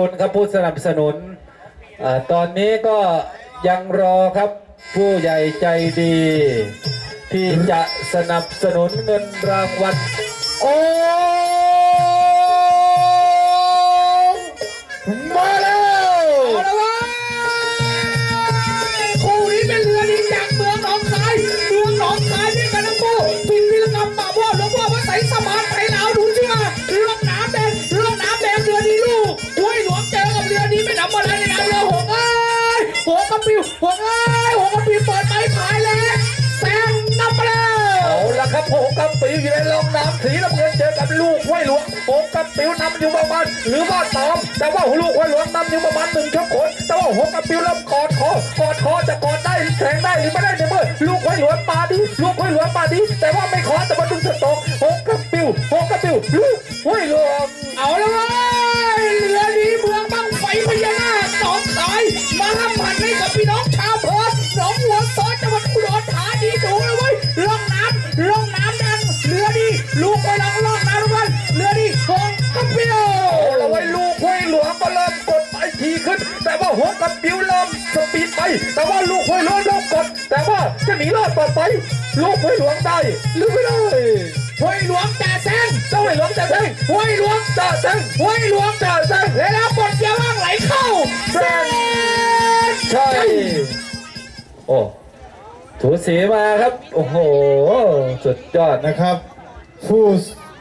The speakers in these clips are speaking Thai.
คุณครับผู้สนับสนุนอตอนนี้ก็ยังรอครับผู้ใหญ่ใจดี ที่จะสนับสนุนเงินรางวัลโอ้มาแล้วเอาละว้ยคู่นี้เป็นเรือดีจากเมืองหนองคายเมืองหนองคายนี่กันทั้งคู่พินวิรกรรมป่าบ่อหลวงพ่อพระไสยสมา กระปิวหงเอ้ยหงกระปิวเปิดไม้พายแล้วแซงนำไปแล้วเอาละครับโหกำปิวอยู่ในร่องน้ำสีน้ำเงินเจอกับลูกห้วยหลวงโหกำปิวนำอยู่ประมาณหรือว่าสามแต่ว่าลูกห้วยหลวงนำอยู่ประมาณหนึ่งชั่วโมงแต่ว่าโหกำปิวเริ่มกอดคอกอดคอจะกอดได้แข่งได้หรือไม่ได้ในเมื่อลูกห้วยหลวงมาดีลูกห้วยหลวงมาดีแต่ว่าไม่ขอแต่มาดึงสตอกโหกำปิวโหกำปิวลูกห้วยหลวงเอาละเว้ยเรือดีเมืองบังไฟพญานาคหนองคายมาห้ามผัน แต่ว่าโหกำปิวเริ่มสปีดไป แต่ว่าลูกห้วยหลวงเริ่มกด แต่ว่าจะหนีรอดต่อไป ลูกห้วยหลวงได้หรือไม่ได้ห้วยหลวงจ่าแซงเจ้าห้วยหลวงจะแทงห้วยหลวงจะแทงห้วยหลวงจ่าแซงเวลาบทเกียร์ว่างไหลเข้าแซงใช่โอ้ถูสีมาครับ โอ้โห สุดยอดนะนะครับ ผู้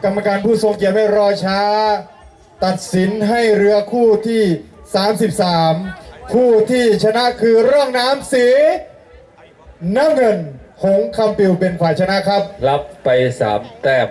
กรรมการผู้ทรงเกียรติไม่รอช้า ตัดสินให้เรือคู่ที่ 33 คู่ที่ชนะคือร่องน้ำสีน้ำเงิน หงคำปิวเป็นฝ่ายชนะครับ รับไปสามแต้ม